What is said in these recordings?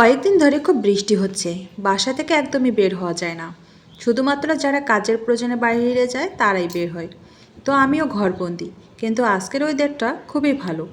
কয়েকদিন ধরে খুব বৃষ্টি হচ্ছে। বাসা থেকে একদমই বের হওয়া যায় না। শুধুমাত্র যারা কাজের প্রয়োজনে বাইরে যায়, তারাই বের হয়। তো আমিও ঘরবন্দি। কিন্তু আজকের ওই ওয়েদারটা খুবই ভালো।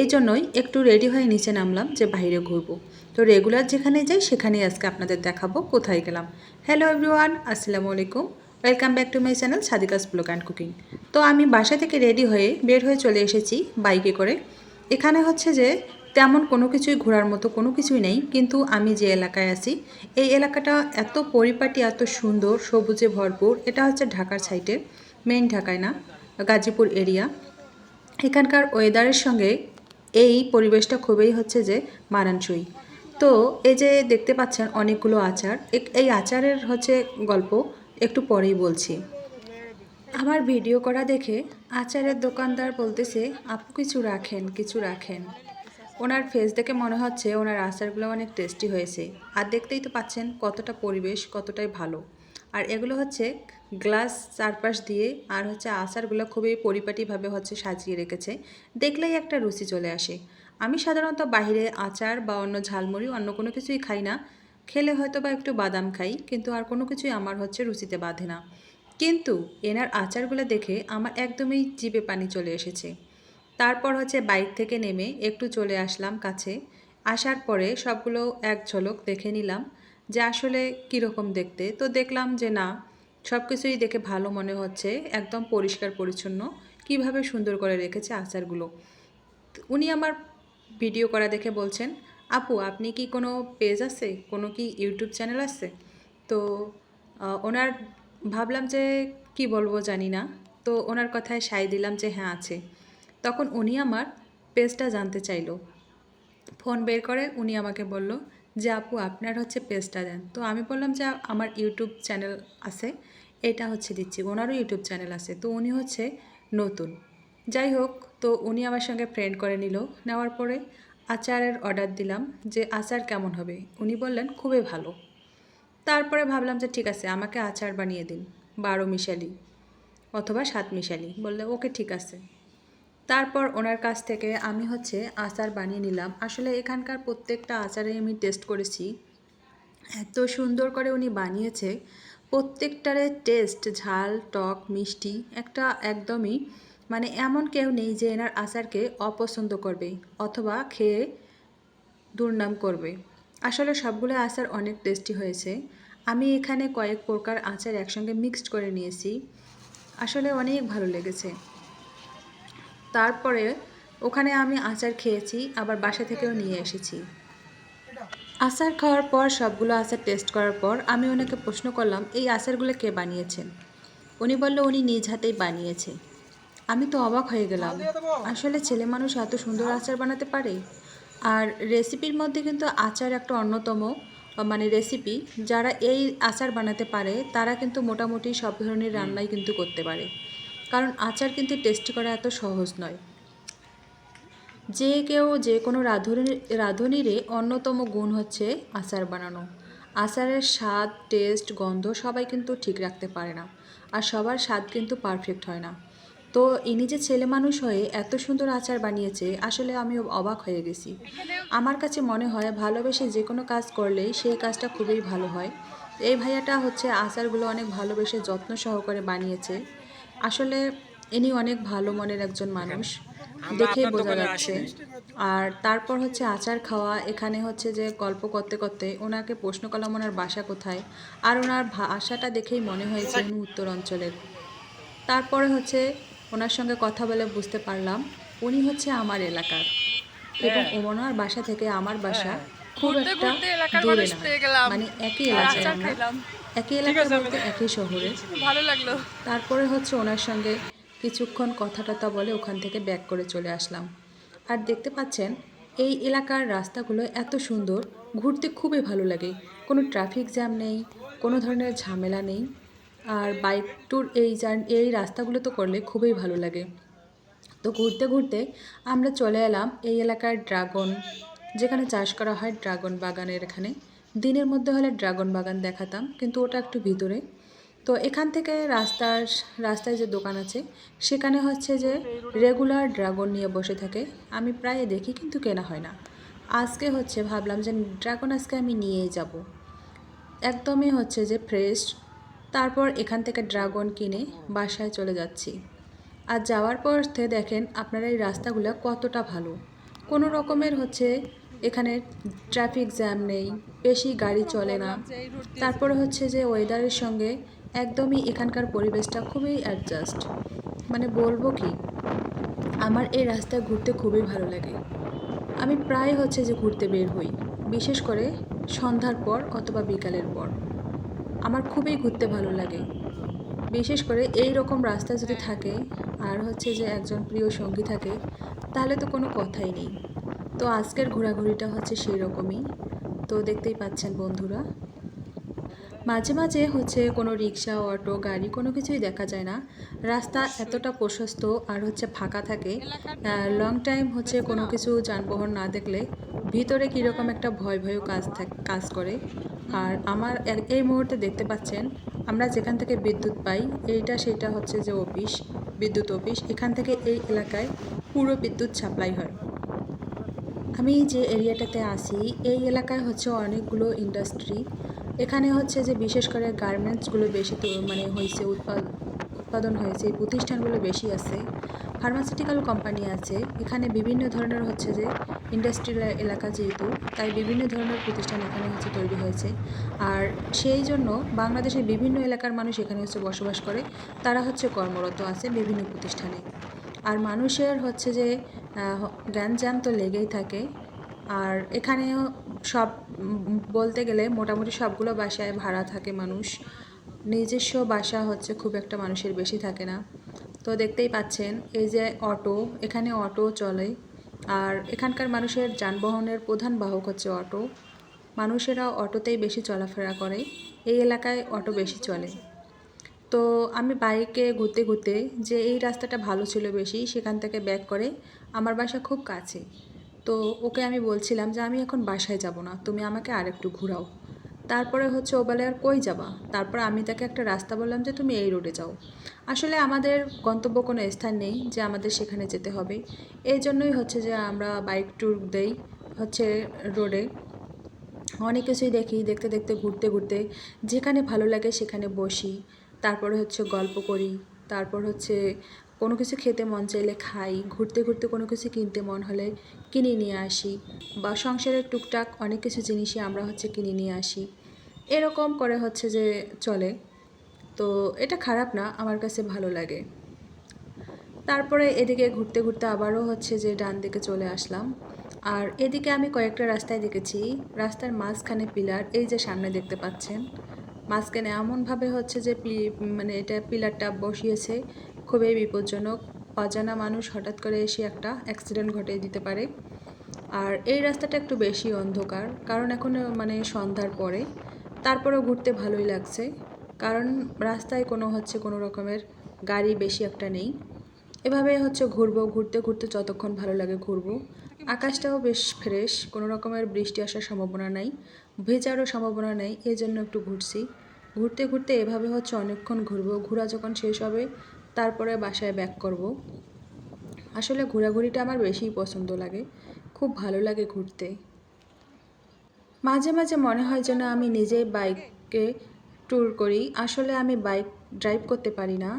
এই জন্যই একটু রেডি হয়ে নিচে নামলাম যে বাইরে ঘুরবো। তো রেগুলার যেখানে যাই, সেখানেই আজকে আপনাদের দেখাবো কোথায় গেলাম। হ্যালো এভরিওয়ান আসসালামু আলাইকুম। Welcome back to my channel Sadika's blog and cooking তো আমি বাসা থেকে রেডি হয়ে বের হয়ে চলে এসেছি বাইকে করে। এখানে হচ্ছে যে তেমন কোনো কিছুই ঘোরার মতো কোনো কিছুই নেই, কিন্তু আমি যে এলাকায় আছি, এই এলাকাটা এত পরিপাটি, এত সুন্দর, সবুজে ভরপুর, এটা হচ্ছে ঢাকার সাইডে মেইন ঢাকায় না, গাজীপুর এরিয়া এখানকার ওয়েদারের সঙ্গে এই পরিবেশটা খুবই হচ্ছে যে মানানসই। তো এই যে দেখতে পাচ্ছেন অনেকগুলো আচার এই আচারের হচ্ছে গল্প একটু পরেই বলছি। আমার ভিডিও করা দেখে আচারের দোকানদার বলতেছে, আপু কিছু রাখেন কিছু রাখেন। ওনার ফেস দেখে মনে হচ্ছে ওনার আচারগুলো অনেক টেস্টি হয়েছে। আর দেখতেই তো পাচ্ছেন কতটা পরিবেশ, কতটাই ভালো। আর এগুলো হচ্ছে গ্লাস চারপাশ দিয়ে আর হচ্ছে আচারগুলো খুবই পরিপাটিভাবে হচ্ছে সাজিয়ে রেখেছে। দেখলেই একটা রুচি চলে আসে। আমি সাধারণত বাইরে আচার বা অন্য ঝালমুড়ি, অন্য কোনো কিছুই খাই না। খেলে হয়তো বা একটু বাদাম খাই, কিন্তু আর কোনো কিছুই আমার হচ্ছে রুচিতে বাঁধে না। কিন্তু এনার আচারগুলো দেখে আমার একদমই জিভে পানি চলে এসেছে। তারপর হচ্ছে বাইক থেকে নেমে একটু চলে আসলাম কাছে। আসার পরে সবগুলো এক ঝলক দেখে নিলাম যে আসলে কীরকম দেখতে। তো দেখলাম যে না সব কিছুই দেখে ভালো মনে হচ্ছে, একদম পরিষ্কার পরিচ্ছন্ন। কীভাবে সুন্দর করে রেখেছে আচারগুলো? উনি আমার ভিডিও করা দেখে বলছেন, আপু, আপনি কি কোনো পেজ আছে? কোনো কি ইউটিউব চ্যানেল আছে? তো ওনার ভাবলাম যে কি বলব জানি না। তো ওনার কথায় সায় দিলাম যে হ্যাঁ আছে। তখন উনি আমার পেজটা জানতে চাইলো। ফোন বের করে উনি আমাকে বলল যে, আপু, আপনার হচ্ছে পেজটা দেন। তো আমি বললাম যে, আমার ইউটিউব চ্যানেল আছে, এটা হচ্ছে দিচ্ছি, ওনারও ইউটিউব চ্যানেল আছে। তো উনি হচ্ছে নতুন। যাই হোক, তো উনি আমার সঙ্গে ফ্রেন্ড করে নিল। নেওয়ার পরে আচারের অর্ডার দিলাম যে, আচার কেমন হবে? উনি বললেন, খুবই ভালো। তারপরে ভাবলাম যে, ঠিক আছে, আমাকে আচার বানিয়ে দিন, বারো মিশালি অথবা সাত মিশালি। বললে, ওকে, ঠিক আছে। তারপর ওনার কাছ থেকে আমি হচ্ছে আচার বানিয়ে নিলাম। আসলে এখানকার প্রত্যেকটা আচারে আমি টেস্ট করেছি। এত সুন্দর করে উনি বানিয়েছে। প্রত্যেকটারে টেস্ট ঝাল, টক, মিষ্টি একটা একদমই মানে এমন কেউ নেই যে এনার আচারকে অপছন্দ করবে অথবা খেয়ে দুর্নাম করবে। আসলে সবগুলো আচার অনেক টেস্টি হয়েছে। আমি এখানে কয়েক প্রকার আচার একসঙ্গে মিক্সড করে নিয়েছি। আসলে অনেক ভালো লেগেছে। তারপরে ওখানে আমি আচার খেয়েছি আবার বাসা থেকেও নিয়ে এসেছি। আচার খাওয়ার পর সবগুলো আচার টেস্ট করার পর আমি ওনাকে প্রশ্ন করলাম এই আচারগুলো কে বানিয়েছেন? উনি বলল উনি নিজ হাতেই বানিয়েছে। আমি তো অবাক হয়ে গেলাম আসলে ছেলে মানুষ এত সুন্দর আচার বানাতে পারে? আর রেসিপির মধ্যে কিন্তু আচার একটা অন্যতম মানে রেসিপি যারা এই আচার বানাতে পারে তারা কিন্তু মোটামুটি সব ধরনের রান্নাই কিন্তু করতে পারে। কারণ আচার কিন্তু টেস্টি করা এত সহজ নয়। যে কেউ যে কোনো রাঁধুনি, রাঁধুনিরে অন্যতম গুণ হচ্ছে আচার বানানো। আচারের স্বাদ টেস্ট গন্ধ সবাই কিন্তু ঠিক রাখতে পারে না আর সবার স্বাদ কিন্তু পারফেক্ট হয় না। তো ইনি যে ছেলে মানুষ হয়ে এত সুন্দর আচার বানিয়েছে, আসলে আমি অবাক হয়ে গেছি। আমার কাছে মনে হয় ভালোবেসে যে কোনো কাজ করলেই সেই কাজটা খুবই ভালো হয়। এই ভাইয়াটা হচ্ছে আচারগুলো অনেক ভালোবেসে যত্ন সহকারে বানিয়েছে। আসলে ইনি অনেক ভালো মনের একজন মানুষ দেখে বোঝা যাচ্ছে। আর তারপর হচ্ছে আচার খাওয়া এখানে হচ্ছে যে গল্প করতে করতে ওনাকে প্রশ্ন করলাম ওনার বাসা কোথায়? আর ওনার ভাষাটা দেখেই মনে হয়েছে উনি উত্তর অঞ্চলের। তারপরে হচ্ছে ওনার সঙ্গে কথা বলে বুঝতে পারলাম উনি হচ্ছে আমার এলাকার। এবং ওনার বাসা থেকে আমার বাসা খুব একটা দূরে না। মানে একই এলাকায়। একই এলাকার বলতে একই শহরে। ভালো লাগল। তারপরে হচ্ছে ওনার সঙ্গে কিছুক্ষণ কথা টথা বলে ওখান থেকে ব্যাক করে চলে আসলাম। আর দেখতে পাচ্ছেন এই এলাকার রাস্তাগুলো এত সুন্দর ঘুরতে খুবই ভালো লাগে। কোনো ট্রাফিক জ্যাম নেই কোনো ধরনের ঝামেলা নেই। আর বাইক ট্যুর এই এই রাস্তাগুলো তো করলে খুবই ভালো লাগে। তো ঘুরতে ঘুরতে আমরা চলে এলাম এই এলাকার ড্রাগন যেখানে চাষ করা হয় ড্রাগন বাগানের এখানে। দিনের মধ্যে হলে ড্রাগন বাগান দেখাতাম, কিন্তু ওটা একটু ভিতরে। তো এখান থেকে রাস্তার, রাস্তায় যে দোকান আছে, সেখানে হচ্ছে যে রেগুলার ড্রাগন নিয়ে বসে থাকে। আমি প্রায় দেখি, কিন্তু কেনা হয় না। আজকে হচ্ছে ভাবলাম যে ড্রাগন আজকে আমি নিয়েই যাব। একদমই হচ্ছে যে ফ্রেশ তারপর এখান থেকে ড্রাগন কিনে বাসায় চলে যাচ্ছি। আর যাওয়ার পথে দেখেন আপনারা এই রাস্তাগুলো কতটা ভালো। কোনো রকমের হচ্ছে এখানে ট্রাফিক জ্যাম নেই, বেশি গাড়ি চলে না। তারপরে হচ্ছে যে ওয়েদারের সঙ্গে একদমই এখানকার পরিবেশটা খুবই অ্যাডজাস্ট মানে বলব কি, আমার এই রাস্তায় ঘুরতে খুবই ভালো লাগে। আমি প্রায় হচ্ছে যে ঘুরতে বের হই, বিশেষ করে সন্ধ্যার পর অথবা বিকালের পর। আমার খুবই ঘুরতে ভালো লাগে। বিশেষ করে এই রকম রাস্তা যদি থাকে আর হচ্ছে যে একজন প্রিয় সঙ্গী থাকে, তাহলে তো কোনো কথাই নেই। তো আজকের ঘোরাঘুরিটা হচ্ছে সেই রকমই তো দেখতেই পাচ্ছেন বন্ধুরা। মাঝে মাঝে হচ্ছে কোনো রিক্সা, অটো, গাড়ি কোনো কিছুই দেখা যায় না। রাস্তা এতটা প্রশস্ত আর হচ্ছে ফাঁকা থাকে লং টাইম হচ্ছে কোনো কিছু যানবাহন না দেখলে ভিতরে কীরকম একটা ভয় ভয় কাজ কাজ করে। আর আমার এই মুহূর্তে দেখতে পাচ্ছেন, আমরা যেখান থেকে বিদ্যুৎ পাই, এইটা সেটা হচ্ছে যে অফিস বিদ্যুৎ অফিস এখান থেকে এই এলাকায় পুরো বিদ্যুৎ সাপ্লাই হয়। আমি যে এরিয়াটাতে আসি এই এলাকায় হচ্ছে অনেকগুলো ইন্ডাস্ট্রি এখানে হচ্ছে যে বিশেষ করে গার্মেন্টসগুলো বেশি তো মানে হয়েছে উৎপাদ, উৎপাদন হয়েছে প্রতিষ্ঠানগুলো বেশি আছে। ফার্মাসিউটিক্যাল কোম্পানি আছে। এখানে বিভিন্ন ধরনের হচ্ছে যে ইন্ডাস্ট্রিয়াল এলাকা যেহেতু, তাই বিভিন্ন ধরনের প্রতিষ্ঠান এখানে হচ্ছে তৈরি হয়েছে। আর সেই জন্য বাংলাদেশের বিভিন্ন এলাকার মানুষ এখানে হচ্ছে বসবাস করে। তারা হচ্ছে কর্মরত আছে বিভিন্ন প্রতিষ্ঠানে। আর মানুষের হচ্ছে যে জ্ঞানজাম তো লেগেই থাকে। আর এখানেও সব বলতে গেলে মোটামুটি সবগুলো বাসায় ভাড়া থাকে মানুষ। নিজস্ব বাসা হচ্ছে খুব একটা মানুষের বেশি থাকে না। তো দেখতেই পাচ্ছেন, এই যে অটো, এখানে অটো চলে। আর এখানকার মানুষের যানবাহনের প্রধান বাহক হচ্ছে অটো। মানুষেরা অটোতেই বেশি চলাফেরা করে। এই এলাকায় অটো বেশি চলে। তো আমি বাইকে ঘুরতে ঘুরতে যে এই রাস্তাটা ভালো ছিল বেশি, সেখান থেকে ব্যাক করে আমার বাসা খুব কাছে। তো ওকে আমি বলছিলাম যে আমি এখন বাসায় যাব না, তুমি আমাকে আরেকটু ঘোরাও। তারপরে হচ্ছে ও বলে, আর কই যাবা? তারপর আমি তাকে একটা রাস্তা বললাম যে, তুমি এই রোডে যাও। আসলে আমাদের গন্তব্য কোনো স্থান নেই যে আমাদের সেখানে যেতে হবে। এই জন্যই হচ্ছে যে আমরা বাইক ট্যুর দেই হচ্ছে রোডে অনেক কিছুই দেখি, দেখতে দেখতে, ঘুরতে ঘুরতে। যেখানে ভালো লাগে সেখানে বসি। তারপরে হচ্ছে গল্প করি, তারপর হচ্ছে কোনো কিছু খেতে মন চাইলে খাই, ঘুরতে ঘুরতে কোনো কিছু কিনতে মন হলে কিনে নিয়ে আসি বা সংসারের টুকটাক অনেক কিছু জিনিসই আমরা হচ্ছে কিনে নিয়ে আসি। এরকম করে হচ্ছে যে চলে। তো এটা খারাপ না, আমার কাছে ভালো লাগে। তারপরে এদিকে ঘুরতে ঘুরতে আবারও হচ্ছে যে ডান দিকে চলে আসলাম। আর এদিকে আমি কয়েকটা রাস্তায় দেখেছি। রাস্তার মাঝখানে পিলার, এই যে সামনে দেখতে পাচ্ছেন। মাঝখানে এমনভাবে হচ্ছে যে মানে এটা পিলারটা বসিয়েছে, খুবই বিপজ্জনক। অজানা মানুষ হঠাৎ করে এসে একটা অ্যাক্সিডেন্ট ঘটিয়ে দিতে পারে। আর এই রাস্তাটা একটু বেশি অন্ধকার, কারণ এখন মানে সন্ধ্যার পরে। তারপরেও ঘুরতে ভালোই লাগছে, কারণ রাস্তায় কোনো হচ্ছে কোনো রকমের গাড়ি বেশি একটা নেই। এভাবে হচ্ছে ঘুরবো, ঘুরতে ঘুরতে যতক্ষণ ভালো লাগে ঘুরবো। আকাশটাও বেশ ফ্রেশ, কোনো রকমের বৃষ্টি আসার সম্ভাবনা নাই, ভেজারও সম্ভাবনা নেই এই জন্য একটু ঘুরছি। ঘুরতে ঘুরতে এভাবে হচ্ছে অনেকক্ষণ ঘুরবো, ঘোরা যখন শেষ হবে, তারপরে বাসায় ব্যাক করব। আসলে ঘোরাঘুরিটা আমার বেশিই পছন্দ লাগে, খুব ভালো লাগে ঘুরতে। মাঝে মাঝে মনে হয় যেন আমি নিজেই বাইকে ট্যুর করি, আসলে আমি বাইক ড্রাইভ করতে পারি না।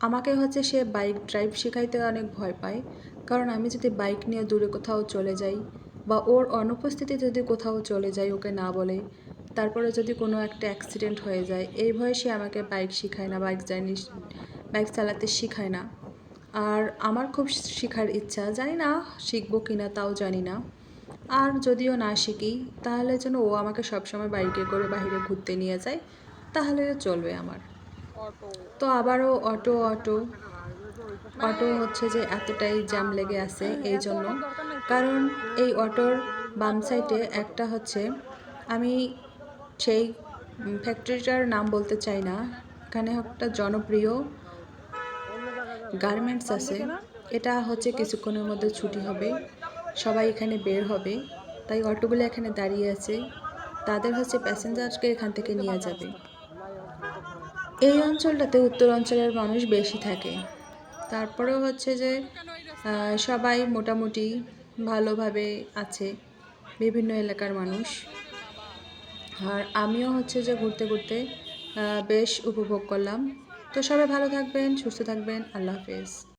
আমাকে হচ্ছে সে বাইক ড্রাইভ শেখাইতে অনেক ভয় পায়। কারণ আমি যদি বাইক নিয়ে দূরে কোথাও চলে যাই বা ওর অনুপস্থিতি যদি কোথাও চলে যাই ওকে না বলে, তারপরে যদি কোনো একটা অ্যাক্সিডেন্ট হয়ে যায়, এই ভয়ে সে আমাকে বাইক শেখায় না বাইক জানি বাইক চালাতে শেখায় না। আর আমার খুব শেখার ইচ্ছা, জানি না শিখব কি না তাও জানি না। আর যদিও না শিখি, তাহলে যেন ও আমাকে সবসময় বাইকে করে বাইরে ঘুরতে নিয়ে যায়, তাহলে চলবে আমার। তো আবারও অটো অটো। অটো হচ্ছে যে এতটাই জ্যাম লেগে আছে এই জন্য। কারণ এই অটোর বাম সাইডে একটা হচ্ছে, আমি সেই ফ্যাক্টরিটার নাম বলতে চাই না। এখানে একটা জনপ্রিয় গার্মেন্টস আছে। এটা হচ্ছে কিছুক্ষণের মধ্যে ছুটি হবে। সবাই এখানে বের হবে। তাই অটোগুলো এখানে দাঁড়িয়ে আছে। তাদের হচ্ছে প্যাসেঞ্জারকে এখান থেকে নিয়ে যাবে। এই অঞ্চলটাতে উত্তর অঞ্চলের মানুষ বেশি থাকে। তারপরেও হচ্ছে যে সবাই মোটামুটি ভালোভাবে আছে, বিভিন্ন এলাকার মানুষ। আর আমিও হচ্ছে যে ঘুরতে ঘুরতে বেশ উপভোগ করলাম। তো সবাই ভালো থাকবেন, সুস্থ থাকবেন, আল্লাহ হাফেজ।